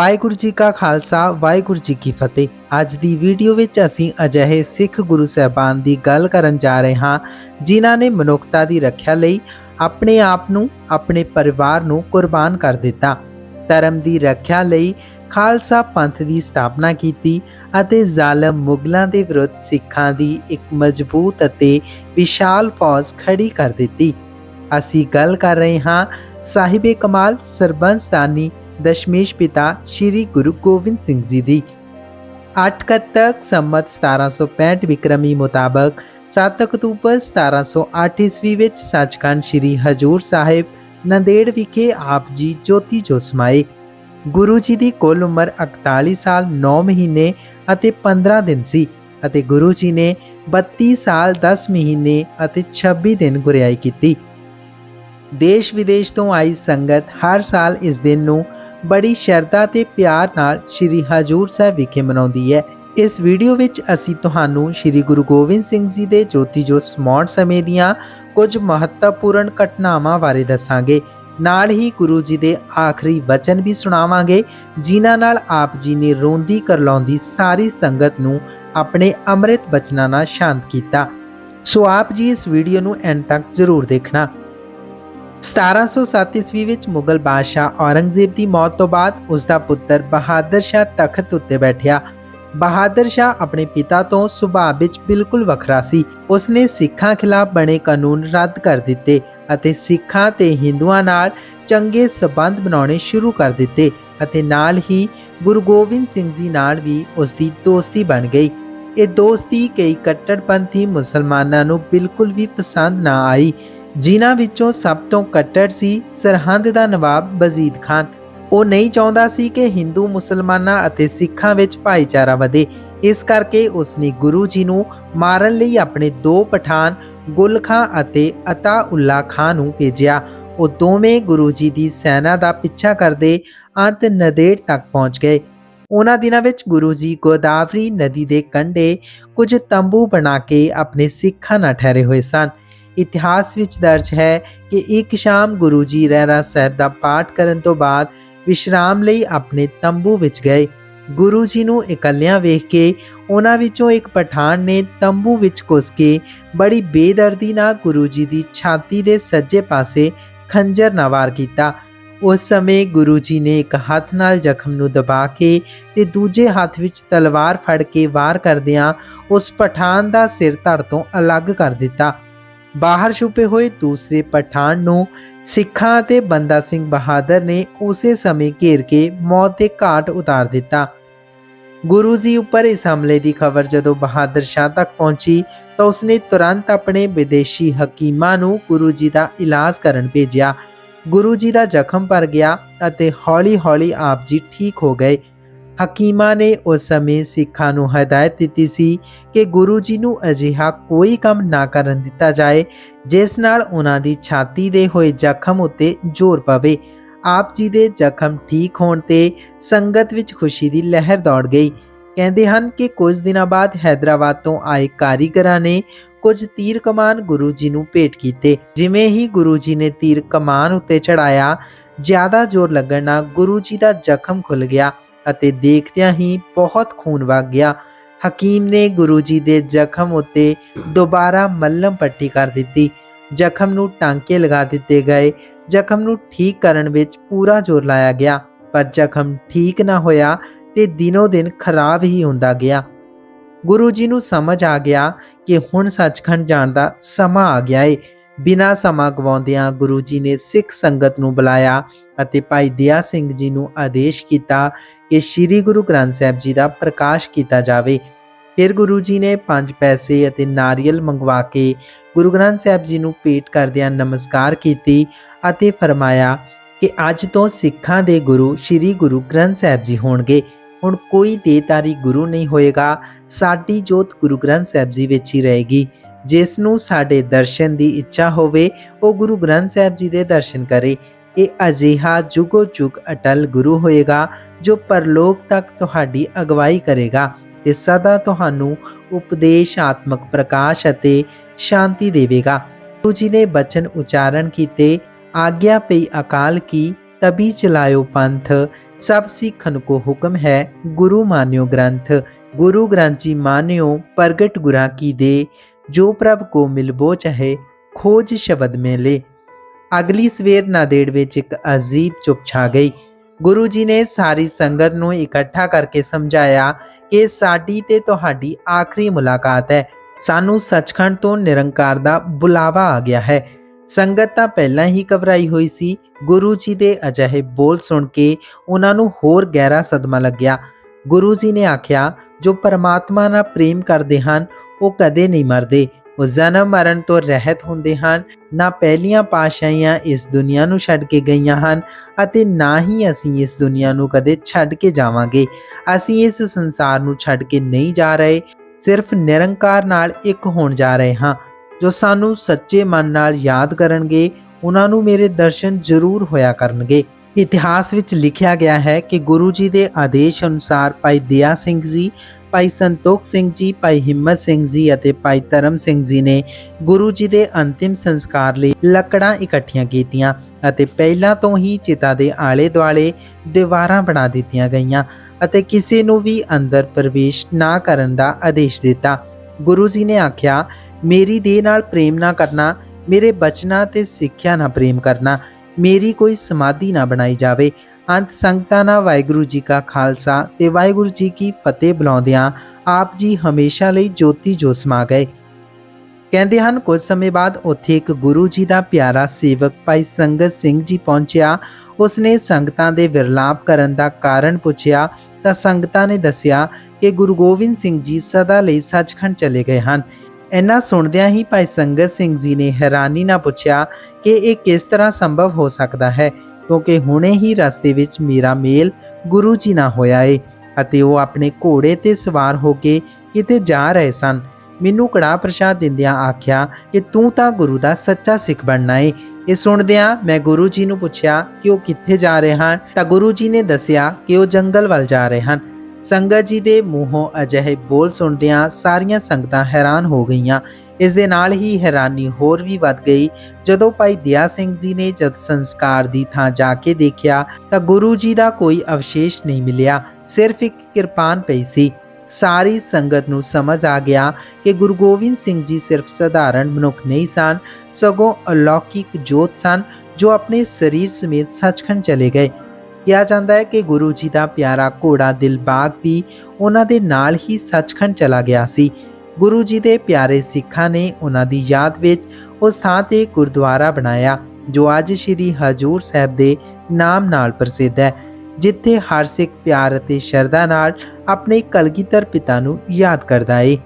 ਵਾਹਿਗੁਰੂ ਜੀ ਕਾ ਖਾਲਸਾ, ਵਾਹਿਗੁਰੂ ਜੀ ਕੀ ਫਤਿਹ। ਅੱਜ ਦੀ ਵੀਡੀਓ ਵਿੱਚ ਅਸੀਂ ਅਜਿਹੇ ਸਿੱਖ ਗੁਰੂ ਸਾਹਿਬਾਨ ਦੀ ਗੱਲ ਕਰਨ ਜਾ ਰਹੇ ਹਾਂ, ਜਿਨ੍ਹਾਂ ਨੇ ਮਨੁੱਖਤਾ ਦੀ ਰੱਖਿਆ ਲਈ ਆਪਣੇ ਆਪ ਨੂੰ, ਆਪਣੇ ਪਰਿਵਾਰ ਨੂੰ ਕੁਰਬਾਨ ਕਰ ਦਿੱਤਾ। ਧਰਮ ਦੀ ਰੱਖਿਆ ਲਈ ਖਾਲਸਾ ਪੰਥ ਦੀ ਸਥਾਪਨਾ ਕੀਤੀ ਅਤੇ ਜ਼ਾਲਮ ਮੁਗਲਾਂ ਦੇ ਵਿਰੁੱਧ ਸਿੱਖਾਂ ਦੀ ਇੱਕ ਮਜ਼ਬੂਤ ਅਤੇ ਵਿਸ਼ਾਲ ਫੌਜ ਖੜੀ ਕਰ ਦਿੱਤੀ। ਅਸੀਂ ਗੱਲ ਕਰ ਰਹੇ ਹਾਂ, ਸਾਹਿਬੇ ਕਮਾਲ ਸਰਬੰਸਦਾਨੀ ਦਸ਼ਮੇਸ਼ ਪਿਤਾ ਸ੍ਰੀ ਗੁਰੂ ਗੋਬਿੰਦ ਸਿੰਘ ਜੀ ਦੀ 8 ਕੱਤਕ ਸੰਮਤ 1765 ਵਿਕਰਮੀ ਮੁਤਾਬਕ 7 ਅਕਤੂਬਰ 1708 ਈਸਵੀ ਵਿੱਚ ਸੱਚਖੰਡ ਸ੍ਰੀ ਹਜੂਰ ਸਾਹਿਬ ਨੰਦੇੜ ਵਿਖੇ ਆਪ ਜੀ ਜੋਤੀ ਜੋਸ਼ਮਾਏ ਗੁਰੂ ਜੀ ਦੀ ਕੁੱਲ ਉਮਰ 41 ਸਾਲ 9 ਮਹੀਨੇ ਅਤੇ 15 ਦਿਨ ਸੀ ਅਤੇ ਗੁਰੂ ਜੀ ਨੇ 32 ਸਾਲ 10 ਮਹੀਨੇ ਅਤੇ 26 ਦਿਨ ਗੁਰਿਆਈ ਕੀਤੀ ਦੇਸ਼ ਵਿਦੇਸ਼ ਤੋਂ ਆਈ ਸੰਗਤ ਹਰ ਸਾਲ ਇਸ ਦਿਨ ਨੂੰ ਬੜੀ ਸ਼ਰਧਾ ਤੇ ਪਿਆਰ ਨਾਲ ਸ੍ਰੀ ਹਜੂਰ ਸਾਹਿਬ ਵਿਖੇ ਮਨਾਉਂਦੀ ਹੈ। ਇਸ ਵੀਡੀਓ ਵਿੱਚ ਅਸੀਂ ਤੁਹਾਨੂੰ ਸ੍ਰੀ ਗੁਰੂ ਗੋਬਿੰਦ ਸਿੰਘ ਜੀ ਦੇ ਜੋਤੀ ਜੋਤ ਸਮਾਉਣ ਸਮੇਂ ਦੀਆਂ ਕੁਝ ਮਹੱਤਵਪੂਰਨ ਘਟਨਾਵਾਂ ਬਾਰੇ ਦੱਸਾਂਗੇ। ਨਾਲ ਹੀ ਗੁਰੂ ਜੀ ਦੇ ਆਖਰੀ ਵਚਨ ਵੀ ਸੁਣਾਵਾਂਗੇ, ਜਿਨ੍ਹਾਂ ਨਾਲ ਆਪ ਜੀ ਨੇ ਰੋਂਦੀ ਕਰਲਾਉਂਦੀ ਸਾਰੀ ਸੰਗਤ ਨੂੰ ਆਪਣੇ ਅੰਮ੍ਰਿਤ ਬਚਨਾਂ ਨਾਲ ਸ਼ਾਂਤ ਕੀਤਾ। ਸੋ ਆਪ ਜੀ ਇਸ ਵੀਡੀਓ ਨੂੰ ਐਂਡ ਤੱਕ ਜ਼ਰੂਰ ਦੇਖਣਾ। 1707 ਈਸਵੀ ਵਿੱਚ ਮੁਗਲ ਬਾਦਸ਼ਾਹ ਔਰੰਗਜ਼ੇਬ ਦੀ ਮੌਤ ਤੋਂ ਬਾਅਦ ਉਸ ਦਾ ਪੁੱਤਰ ਬਹਾਦਰ ਸ਼ਾਹ ਤਖਤ ਉੱਤੇ ਬੈਠਿਆ। ਬਹਾਦਰ ਸ਼ਾਹ ਆਪਣੇ ਪਿਤਾ ਤੋਂ ਸੁਭਾਅ ਵਿੱਚ ਬਿਲਕੁਲ ਵੱਖਰਾ ਸੀ। ਉਸਨੇ ਸਿੱਖਾਂ ਖਿਲਾਫ ਬਣੇ ਕਾਨੂੰਨ ਰੱਦ ਕਰ ਦਿੱਤੇ ਅਤੇ ਸਿੱਖਾਂ ਤੇ ਹਿੰਦੂਆਂ ਨਾਲ ਚੰਗੇ ਸਬੰਧ ਬਣਾਉਣੇ ਸ਼ੁਰੂ ਕਰ ਦਿੱਤੇ ਅਤੇ ਨਾਲ ਹੀ ਗੁਰੂ ਗੋਬਿੰਦ ਸਿੰਘ ਜੀ ਨਾਲ ਵੀ ਉਸ ਦੀ ਦੋਸਤੀ ਬਣ ਗਈ। ਇਹ ਦੋਸਤੀ ਕਈ ਕੱਟੜਪੰਥੀ ਮੁਸਲਮਾਨਾਂ ਨੂੰ ਬਿਲਕੁਲ ਵੀ ਪਸੰਦ ਨਾ ਆਈ। ਜਿਨ੍ਹਾਂ ਵਿੱਚੋਂ ਸਭ ਤੋਂ ਕੱਟੜ ਸੀ ਸਰਹੰਦ ਦਾ ਨਵਾਬ ਵਜ਼ੀਦ ਖਾਨ। ਉਹ ਨਹੀਂ ਚਾਹੁੰਦਾ ਸੀ ਕਿ ਹਿੰਦੂ ਮੁਸਲਮਾਨਾਂ ਅਤੇ ਸਿੱਖਾਂ ਵਿੱਚ ਭਾਈਚਾਰਾ ਵਧੇ। ਇਸ ਕਰਕੇ ਉਸਨੇ ਗੁਰੂ ਜੀ ਨੂੰ ਮਾਰਨ ਲਈ ਆਪਣੇ ਦੋ ਪਠਾਨ ਗੁਲ ਖਾਂ ਅਤੇ ਅਤਾਉੱਲਾ ਖਾਂ ਨੂੰ ਭੇਜਿਆ। ਉਹ ਦੋਵੇਂ ਗੁਰੂ ਜੀ ਦੀ ਸੈਨਾ ਦਾ ਪਿੱਛਾ ਕਰਦੇ ਅੰਤ ਨਦੇੜ ਤੱਕ ਪਹੁੰਚ ਗਏ। ਉਹਨਾਂ ਦਿਨਾਂ ਵਿੱਚ ਗੁਰੂ ਜੀ ਗੋਦਾਵਰੀ ਨਦੀ ਦੇ ਕੰਢੇ ਕੁਝ ਤੰਬੂ ਬਣਾ ਕੇ ਆਪਣੇ ਸਿੱਖਾਂ ਨਾਲ ਠਹਿਰੇ ਹੋਏ ਸਨ। ਇਤਿਹਾਸ ਵਿੱਚ ਦਰਜ ਹੈ ਕਿ ਇੱਕ ਸ਼ਾਮ ਗੁਰੂ ਜੀ ਰਹਿਰਾ ਸਾਹਿਬ ਦਾ ਪਾਠ ਕਰਨ ਤੋਂ ਬਾਅਦ ਵਿਸ਼ਰਾਮ ਲਈ ਆਪਣੇ ਤੰਬੂ ਵਿੱਚ ਗਏ। ਗੁਰੂ ਜੀ ਨੂੰ ਇਕੱਲਿਆਂ ਵੇਖ ਕੇ ਉਹਨਾਂ ਵਿੱਚੋਂ ਇੱਕ ਪਠਾਨ ਨੇ ਤੰਬੂ ਵਿੱਚ ਘੁਸ ਕੇ ਬੜੀ ਬੇਦਰਦੀ ਨਾਲ ਗੁਰੂ ਜੀ ਦੀ ਛਾਤੀ ਦੇ ਸੱਜੇ ਪਾਸੇ ਖੰਜਰ ਨਾਲ ਵਾਰ ਕੀਤਾ। ਉਸ ਸਮੇਂ ਗੁਰੂ ਜੀ ਨੇ ਇੱਕ ਹੱਥ ਨਾਲ ਜ਼ਖਮ ਨੂੰ ਦਬਾ ਕੇ ਤੇ ਦੂਜੇ ਹੱਥ ਵਿੱਚ ਤਲਵਾਰ ਫੜ ਕੇ ਵਾਰ ਕਰਦਿਆਂ ਉਸ ਪਠਾਨ ਦਾ ਸਿਰ ਧੜ ਤੋਂ ਅਲੱਗ ਕਰ ਦਿੱਤਾ। ਬਾਹਰ ਛੁਪੇ ਹੋਏ ਦੂਸਰੇ ਪਠਾਨ ਨੂੰ ਸਿੱਖਾਂ ਅਤੇ ਬੰਦਾ ਸਿੰਘ ਬਹਾਦਰ ਨੇ ਉਸੇ ਸਮੇਂ ਘੇਰ ਕੇ ਮੌਤ ਦੇ ਘਾਟ ਉਤਾਰ ਦਿੱਤਾ। ਗੁਰੂ ਜੀ ਉੱਪਰ ਇਸ ਹਮਲੇ ਦੀ ਖਬਰ ਜਦੋਂ ਬਹਾਦਰ ਸ਼ਾਹ ਤੱਕ ਪਹੁੰਚੀ, ਤਾਂ ਉਸਨੇ ਤੁਰੰਤ ਆਪਣੇ ਵਿਦੇਸ਼ੀ ਹਕੀਮਾਂ ਨੂੰ ਗੁਰੂ ਜੀ ਦਾ ਇਲਾਜ ਕਰਨ ਭੇਜਿਆ। ਗੁਰੂ ਜੀ ਦਾ ਜ਼ਖਮ ਭਰ ਗਿਆ ਅਤੇ ਹੌਲੀ-ਹੌਲੀ ਆਪ ਜੀ ਠੀਕ ਹੋ ਗਏ। ਹਕੀਮਾਂ ਨੇ ਉਸ ਸਮੇਂ ਸਿੱਖਾਂ ਨੂੰ ਹਦਾਇਤ ਦਿੱਤੀ ਸੀ ਕਿ ਗੁਰੂ ਜੀ ਨੂੰ ਅਜਿਹਾ ਕੋਈ ਕੰਮ ਨਾ ਕਰਨ ਦਿੱਤਾ ਜਾਏ, ਜਿਸ ਨਾਲ ਉਹਨਾਂ ਦੀ ਛਾਤੀ ਦੇ ਹੋਏ ਜ਼ਖਮ ਉੱਤੇ ਜ਼ੋਰ ਪਵੇ। ਆਪ ਜੀ ਦੇ ਜ਼ਖਮ ਠੀਕ ਹੋਣ ਤੇ ਸੰਗਤ ਵਿੱਚ ਖੁਸ਼ੀ ਦੀ ਲਹਿਰ ਦੌੜ ਗਈ। ਕਹਿੰਦੇ ਹਨ ਕਿ ਕੁਝ ਦਿਨਾਂ ਬਾਅਦ ਹైదరాబాద్ ਤੋਂ ਆਏ ਕਾਰੀਗਰਾਂ ਨੇ ਕੁਝ ਤੀਰ ਕਮਾਨ ਗੁਰੂ ਜੀ ਨੂੰ ਭੇਟ ਕੀਤੇ। ਜਿਵੇਂ ਹੀ ਗੁਰੂ ਜੀ ਨੇ ਤੀਰ ਕਮਾਨ ਉੱਤੇ ਚੜਾਇਆ ਜ਼ਿਆਦਾ ਜ਼ੋਰ ਲੱਗਣ ਨਾਲ ਗੁਰੂ ਜੀ ਦਾ ਜ਼ਖਮ ਖੁੱਲ ਗਿਆ। ਅਤੇ ਦੇਖਦਿਆਂ ਹੀ ਬਹੁਤ ਖੂਨ ਵਗ ਗਿਆ। ਹਕੀਮ ਨੇ ਗੁਰੂ ਜੀ ਦੇ ਜ਼ਖਮ ਉੱਤੇ ਦੁਬਾਰਾ ਮੱਲਮ ਪੱਟੀ ਕਰ ਦਿੱਤੀ। ਜ਼ਖਮ ਨੂੰ ਟਾਂਕੇ ਲਗਾ ਦਿੱਤੇ ਗਏ। ਜ਼ਖਮ ਨੂੰ ਠੀਕ ਕਰਨ ਵਿੱਚ ਪੂਰਾ ਜ਼ੋਰ ਲਾਇਆ ਗਿਆ। ਪਰ ਜ਼ਖਮ ਠੀਕ ਨਾ ਹੋਇਆ ਤੇ ਦਿਨੋ ਦਿਨ ਖਰਾਬ ਹੀ ਹੁੰਦਾ ਗਿਆ। ਗੁਰੂ ਜੀ ਨੂੰ ਸਮਝ ਆ ਗਿਆ ਕਿ ਹੁਣ ਸੱਚਖੰਡ ਜਾਣ ਦਾ ਸਮਾਂ ਆ ਗਿਆ ਏ। ਬਿਨਾਂ ਸਮਾਂ ਗਵਾਉਂਦਿਆਂ ਗੁਰੂ ਜੀ ਨੇ ਸਿੱਖ ਸੰਗਤ ਨੂੰ ਬੁਲਾਇਆ ਅਤੇ ਭਾਈ ਦਿਆ ਸਿੰਘ ਜੀ ਨੂੰ ਆਦੇਸ਼ ਕੀਤਾ ਕਿ ਸ੍ਰੀ ਗੁਰੂ ਗ੍ਰੰਥ ਸਾਹਿਬ ਜੀ ਦਾ ਪ੍ਰਕਾਸ਼ ਕੀਤਾ ਜਾਵੇ। ਫਿਰ ਗੁਰੂ ਜੀ ਨੇ ਪੰਜ ਪੈਸੇ ਅਤੇ ਨਾਰੀਅਲ ਮੰਗਵਾ ਕੇ ਗੁਰੂ ਗ੍ਰੰਥ ਸਾਹਿਬ ਜੀ ਨੂੰ ਭੇਟ ਕਰਦਿਆਂ ਨਮਸਕਾਰ ਕੀਤੀ ਅਤੇ ਫਰਮਾਇਆ ਕਿ ਅੱਜ ਤੋਂ ਸਿੱਖਾਂ ਦੇ ਗੁਰੂ ਸ੍ਰੀ ਗੁਰੂ ਗ੍ਰੰਥ ਸਾਹਿਬ ਜੀ ਹੋਣਗੇ। ਹੁਣ ਕੋਈ ਦੇਤਾਰੀ ਗੁਰੂ ਨਹੀਂ ਹੋਏਗਾ। ਸਾਡੀ ਜੋਤ ਗੁਰੂ ਗ੍ਰੰਥ ਸਾਹਿਬ ਜੀ ਵਿੱਚ ਹੀ ਰਹੇਗੀ। ਜਿਸ ਨੂੰ ਸਾਡੇ ਦਰਸ਼ਨ ਦੀ ਇੱਛਾ ਹੋਵੇ, ਉਹ ਗੁਰੂ ਗ੍ਰੰਥ ਸਾਹਿਬ ਜੀ ਦੇ ਦਰਸ਼ਨ ਕਰੇ। ਇਹ ਅਜਿਹਾ ਜੁਗੋ ਜੁਗ ਅਟਲ ਗੁਰੂ ਹੋਏਗਾ ਜੋ ਪਰਲੋਕ ਤੱਕ ਤੁਹਾਡੀ ਅਗਵਾਈ ਕਰੇਗਾ ਤੇ ਸਦਾ ਤੁਹਾਨੂੰ ਉਪਦੇਸ਼ਾਤਮਕ ਪ੍ਰਕਾਸ਼ ਅਤੇ ਸ਼ਾਂਤੀ ਦੇਵੇਗਾ। ਗੁਰੂ ਜੀ ਨੇ ਬਚਨ ਉਚਾਰਨ ਕੀਤੇ, ਆਗਿਆ ਪਈ ਅਕਾਲ ਕੀ, ਤਬੀ ਚਲਾਇਓ ਪੰਥ, ਸਭ ਸਿੱਖਨ ਕੋ ਹੁਕਮ ਹੈ ਗੁਰੂ ਮਾਨਿਓ ਗ੍ਰੰਥ। ਗੁਰੂ ਗ੍ਰੰਥ ਜੀ ਮਾਨਿਓ, ਪ੍ਰਗਟ ਗੁਰਾਂ ਕੀ ਦੇ, ਜੋ ਪ੍ਰਭ ਕੋ ਮਿਲਬੋ ਚਾਹੇ, ਖੋਜ ਸ਼ਬਦ ਮੇਲੇ। ਅਗਲੀ ਸਵੇਰ ਨਾਦੇੜ ਵਿੱਚ ਇੱਕ ਅਜੀਬ ਚੁੱਪ ਛਾ ਗਈ। ਗੁਰੂ ਜੀ ਨੇ ਸਾਰੀ ਸੰਗਤ ਨੂੰ ਇਕੱਠਾ ਕਰਕੇ ਸਮਝਾਇਆ ਕਿ ਸਾਡੀ ਤੇ ਤੁਹਾਡੀ ਆਖਰੀ ਮੁਲਾਕਾਤ ਹੈ। ਸਾਨੂੰ ਸੱਚਖੰਡ ਤੋਂ ਨਿਰੰਕਾਰ ਦਾ ਬੁਲਾਵਾ ਆ ਗਿਆ ਹੈ। ਸੰਗਤ ਤਾਂ ਪਹਿਲਾਂ ਹੀ ਘਬਰਾਈ ਹੋਈ ਸੀ। ਗੁਰੂ ਜੀ ਦੇ ਅਜਿਹੇ ਬੋਲ ਸੁਣ ਕੇ ਉਹਨਾਂ ਨੂੰ ਹੋਰ ਗਹਿਰਾ ਸਦਮਾ ਲੱਗਿਆ। ਗੁਰੂ ਜੀ ਨੇ ਆਖਿਆ, ਜੋ ਪਰਮਾਤਮਾ ਨਾਲ ਪ੍ਰੇਮ ਕਰਦੇ ਹਨ, ਉਹ ਕਦੇ ਨਹੀਂ ਮਰਦੇ। ਉਹ ਜਨਮ ਮਰਨ ਤੋਂ ਰਹਿਤ ਹੁੰਦੇ ਹਨ, ਨਾ ਪਹਿਲੀਆਂ ਪਾਸ਼ਾਈਆਂ ਇਸ ਦੁਨੀਆ ਨੂੰ ਛੱਡ ਕੇ ਗਈਆਂ ਹਨ ਅਤੇ ਨਾ ਹੀ ਅਸੀਂ ਇਸ ਦੁਨੀਆ ਨੂੰ ਕਦੇ ਛੱਡ ਕੇ ਜਾਵਾਂਗੇ। ਅਸੀਂ ਇਸ ਸੰਸਾਰ ਨੂੰ ਛੱਡ ਕੇ ਨਹੀਂ ਜਾ ਰਹੇ, ਸਿਰਫ ਨਿਰੰਕਾਰ ਨਾਲ ਇੱਕ ਹੋਣ ਜਾ ਰਹੇ ਹਾਂ, ਜੋ ਸਾਨੂੰ ਸੱਚੇ ਮਨ ਨਾਲ ਯਾਦ ਕਰਨਗੇ, ਉਹਨਾਂ ਨੂੰ ਮੇਰੇ ਦਰਸ਼ਨ ਜ਼ਰੂਰ ਹੋਇਆ ਕਰਨਗੇ। ਇਤਿਹਾਸ ਵਿੱਚ ਲਿਖਿਆ ਗਿਆ ਹੈ ਕਿ ਗੁਰੂ ਜੀ ਦੇ ਆਦੇਸ਼ ਅਨੁਸਾਰ ਭਾਈ ਦਿਆ ਸਿੰਘ ਜੀ ਭਾਈ ਸੰਤੋਖ ਸਿੰਘ ਜੀ, ਭਾਈ ਹਿੰਮਤ ਸਿੰਘ ਜੀ ਅਤੇ ਭਾਈ ਧਰਮ ਸਿੰਘ ਜੀ ਨੇ ਗੁਰੂ ਜੀ ਦੇ ਅੰਤਿਮ ਸੰਸਕਾਰ ਲਈ ਲੱਕੜਾਂ ਇਕੱਠੀਆਂ ਕੀਤੀਆਂ ਅਤੇ ਪਹਿਲਾਂ ਤੋਂ ਹੀ ਚਿਤਾ ਦੇ ਆਲੇ ਦੁਆਲੇ ਦੀਵਾਰਾਂ ਬਣਾ ਦਿੱਤੀਆਂ ਗਈਆਂ ਅਤੇ ਕਿਸੇ ਨੂੰ ਵੀ ਅੰਦਰ ਪ੍ਰਵੇਸ਼ ਨਾ ਕਰਨ ਦਾ ਆਦੇਸ਼ ਦਿੱਤਾ। ਗੁਰੂ ਜੀ ਨੇ ਆਖਿਆ, ਮੇਰੀ ਦੇਹ ਨਾਲ ਪ੍ਰੇਮ ਨਾ ਕਰਨਾ, ਮੇਰੇ ਬਚਨਾਂ ਤੇ ਸਿੱਖਿਆ ਨਾਲ ਪ੍ਰੇਮ ਕਰਨਾ, ਮੇਰੀ ਕੋਈ ਸਮਾਧੀ ਨਾ ਬਣਾਈ ਜਾਵੇ ਅੰਤ ਸੰਗਤਾਂ ਨਾਲ ਵਾਹਿਗੁਰੂ ਜੀ ਕਾ ਖਾਲਸਾ ਤੇ ਵਾਹਿਗੁਰੂ ਜੀ ਕੀ ਫਤਿਹ ਬੁਲਾਉਂਦਿਆਂ ਆਪ ਜੀ ਹਮੇਸ਼ਾ ਲਈ ਜੋਤੀ ਜੋ ਸਮਾ ਗਏ। ਕਹਿੰਦੇ ਹਨ, ਕੁਝ ਸਮੇਂ ਬਾਅਦ ਉੱਥੇ ਇੱਕ ਗੁਰੂ ਜੀ ਦਾ ਪਿਆਰਾ ਸੇਵਕ ਭਾਈ ਸੰਗਤ ਸਿੰਘ ਜੀ ਪਹੁੰਚਿਆ। ਉਸਨੇ ਸੰਗਤਾਂ ਦੇ ਵਿਰਲਾਪ ਕਰਨ ਦਾ ਕਾਰਨ ਪੁੱਛਿਆ ਤਾਂ ਸੰਗਤਾਂ ਨੇ ਦੱਸਿਆ ਕਿ ਗੁਰੂ ਗੋਬਿੰਦ ਸਿੰਘ ਜੀ ਸਦਾ ਲਈ ਸੱਚਖੰਡ ਚਲੇ ਗਏ ਹਨ। ਇੰਨਾ ਸੁਣਦਿਆਂ ਹੀ ਭਾਈ ਸੰਗਤ ਸਿੰਘ ਜੀ ਨੇ ਹੈਰਾਨੀ ਨਾਲ ਪੁੱਛਿਆ ਕਿ ਇਹ ਕਿਸ ਤਰ੍ਹਾਂ ਸੰਭਵ ਹੋ ਸਕਦਾ ਹੈ? ਕਿਉਂਕਿ ਹੁਣੇ ਹੀ ਰਸਤੇ ਵਿੱਚ ਮੇਰਾ ਮੇਲ ਗੁਰੂ ਜੀ ਨਾਲ ਹੋਇਆ ਏ ਅਤੇ ਉਹ ਆਪਣੇ ਘੋੜੇ ਤੇ ਸਵਾਰ ਹੋ ਕੇ ਕਿਤੇ ਜਾ ਰਹੇ ਸਨ। ਮੈਨੂੰ ਕੜਾ ਪ੍ਰਸ਼ਾਦ ਦਿੰਦਿਆਂ ਆਖਿਆ ਕਿ ਤੂੰ ਤਾਂ ਗੁਰੂ ਦਾ ਸੱਚਾ ਸਿੱਖ ਬਣਨਾ ਏ। ਇਹ ਸੁਣਦਿਆਂ ਮੈਂ ਗੁਰੂ ਜੀ ਨੂੰ ਪੁੱਛਿਆ ਕਿ ਉਹ ਕਿੱਥੇ ਜਾ ਰਹੇ ਹਨ? ਤਾਂ ਗੁਰੂ ਜੀ ਨੇ ਦੱਸਿਆ ਕਿ ਉਹ ਜੰਗਲ ਵੱਲ ਜਾ ਰਹੇ ਹਨ। ਸੰਗਤ ਜੀ ਦੇ ਮੂੰਹੋਂ ਅਜਿਹੇ ਬੋਲ ਸੁਣਦਿਆਂ ਸਾਰੀਆਂ ਸੰਗਤਾਂ ਹੈਰਾਨ ਹੋ ਗਈਆਂ ਇਸ ਦੇ ਨਾਲ ਹੀ ਹੈਰਾਨੀ ਹੋਰ ਵੀ ਵੱਧ ਗਈ। ਜਦੋਂ ਭਾਈ ਦਿਆ ਸਿੰਘ ਜੀ ਨੇ ਜਦ ਸੰਸਕਾਰ ਦੀ ਥਾਂ ਜਾ ਕੇ ਦੇਖਿਆ, ਤਾਂ ਗੁਰੂ ਜੀ ਦਾ ਕੋਈ ਅਵਸ਼ੇਸ਼ ਨਹੀਂ ਮਿਲਿਆ। ਸਿਰਫ ਇੱਕ ਕਿਰਪਾਨ ਪਈ ਸੀ। ਸਾਰੀ ਸੰਗਤ ਨੂੰ ਸਮਝ ਆ ਗਿਆ ਕਿ ਗੁਰੂ ਗੋਬਿੰਦ ਸਿੰਘ ਜੀ ਸਿਰਫ ਸਧਾਰਨ ਮਨੁੱਖ ਨਹੀਂ ਸਨ, ਸਗੋਂ ਅਲੌਕਿਕ ਜੋਤ ਸਨ, ਜੋ ਆਪਣੇ ਸਰੀਰ ਸਮੇਤ ਸੱਚਖੰਡ ਚਲੇ ਗਏ। ਕਿਹਾ ਜਾਂਦਾ ਹੈ ਕਿ ਗੁਰੂ ਜੀ ਦਾ ਪਿਆਰਾ ਘੋੜਾ ਦਿਲਬਾਗ ਵੀ ਉਹਨਾਂ ਦੇ ਨਾਲ ਹੀ ਸੱਚਖੰਡ ਚਲਾ ਗਿਆ ਸੀ। ਗੁਰੂ ਜੀ ਦੇ ਪਿਆਰੇ ਸਿੱਖਾਂ ਨੇ ਉਹਨਾਂ ਦੀ ਯਾਦ ਵਿੱਚ ਉਸ ਥਾਂ ਤੇ ਗੁਰਦੁਆਰਾ ਬਣਾਇਆ, ਜੋ ਅੱਜ ਸ੍ਰੀ ਹਜੂਰ ਸਾਹਿਬ ਦੇ ਨਾਮ ਨਾਲ ਪ੍ਰਸਿੱਧ ਹੈ, ਜਿੱਥੇ ਹਰ ਸਿੱਖ ਪਿਆਰ ਅਤੇ ਸ਼ਰਧਾ ਨਾਲ ਆਪਣੇ ਕਲਗੀਧਰ ਪਿਤਾ ਨੂੰ ਯਾਦ ਕਰਦਾ ਏ।